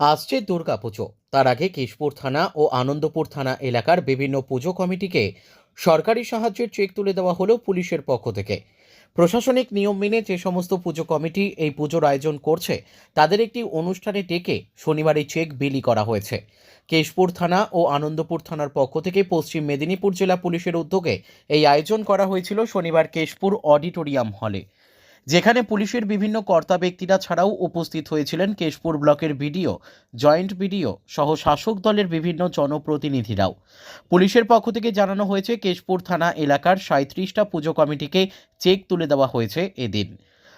আসছে দুর্গাপুজো। তার আগে কেশপুর থানা ও আনন্দপুর থানা এলাকার বিভিন্ন পুজো কমিটিকে সরকারি সাহায্যের চেক তুলে দেওয়া হলো পুলিশের পক্ষ থেকে। প্রশাসনিক নিয়ম মেনে যে সমস্ত পুজো কমিটি এই পুজোর আয়োজন করছে, তাদের একটি অনুষ্ঠানে ডেকে শনিবার এই চেক বিলি করা হয়েছে। কেশপুর থানা ও আনন্দপুর থানার পক্ষ থেকে পশ্চিম মেদিনীপুর জেলা পুলিশের উদ্যোগে এই আয়োজন করা হয়েছিল শনিবার কেশপুর অডিটোরিয়াম হলে। যেখানে পুলিশের বিভিন্ন কর্তা ব্যক্তিরা ছাড়াও উপস্থিত হয়েছিলেন কেশপুর ব্লকের বিডিও, জয়েন্ট বিডিও সহ শাসক দলের বিভিন্ন জনপ্রতিনিধিরাও। পুলিশের পক্ষ থেকে জানানো হয়েছে, কেশপুর থানা এলাকার সাঁত্রিশটা পুজো কমিটিকে চেক তুলে দেওয়া হয়েছে এদিন।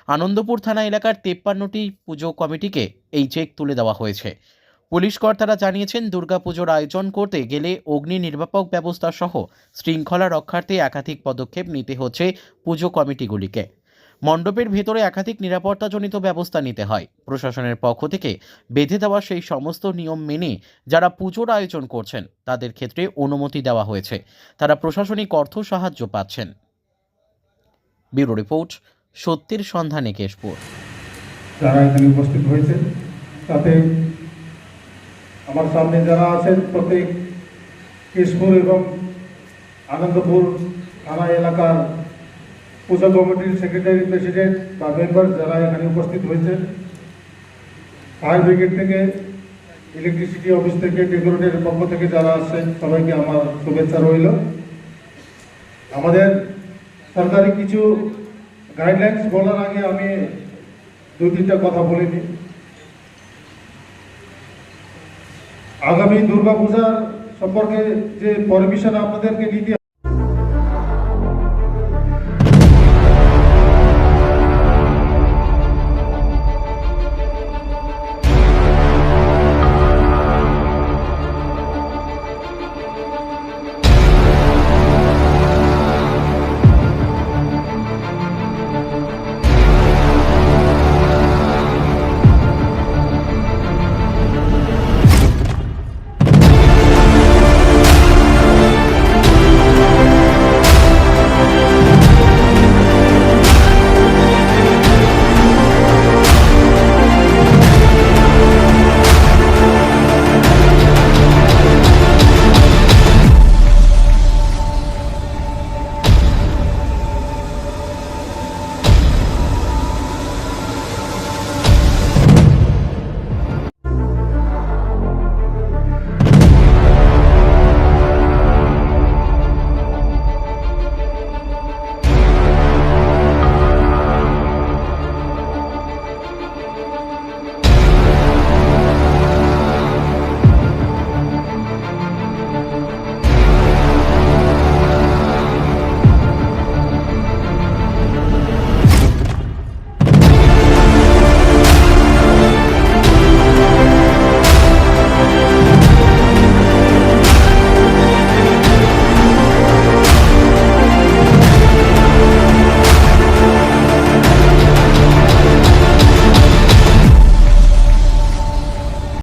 আনন্দপুর থানা এলাকার তেপ্পান্নটি পুজো কমিটিকে এই চেক তুলে দেওয়া হয়েছে। পুলিশ কর্তারা জানিয়েছেন দুর্গাপুজোর আয়োজন করতে গেলে অগ্নি নির্বাপক ব্যবস্থা সহ শৃঙ্খলা রক্ষার্থে একাধিক পদক্ষেপ নিতে হচ্ছে পুজো কমিটিগুলিকে। মণ্ডপের ভেতরে একাধিক নিরাপত্তাজনিত ব্যবস্থা নিতে হয়। প্রশাসনের পক্ষ থেকে বেঁধে দেওয়া সেই সমস্ত নিয়ম মেনে যারা পুজোর আয়োজন করছেন, তাদের ক্ষেত্রে অনুমতি দেওয়া হয়েছে। তারা প্রশাসনিক অর্থ সাহায্য পাচ্ছেন। ব্যুরো রিপোর্ট, সত্যের সন্ধানে কেশপুর যারা এখানে উপস্থিত হয়েছে তাতে আমার সামনে যারা আছেন, প্রত্যেক কেশপুর এবং আনন্দপুর থানা এলাকার পূজা কমিটির সেক্রেটারি প্রেসিডেন্ট বা মেম্বার যারা এখানে উপস্থিত হয়েছেন ফায়ার ব্রিগেড থেকে ইলেকট্রিসিটি অফিস থেকে ডেকোরেটের পক্ষ থেকে যারা আসছেন, সবাইকে আমার শুভেচ্ছা রইল। আমাদের সরকারি কিছু গাইডলাইন্স বলার আগে আমি দু তিনটা কথা বলে নিই। আগামী দুর্গাপূজার সম্পর্কে যে পারমিশন আপনাদেরকে নিতে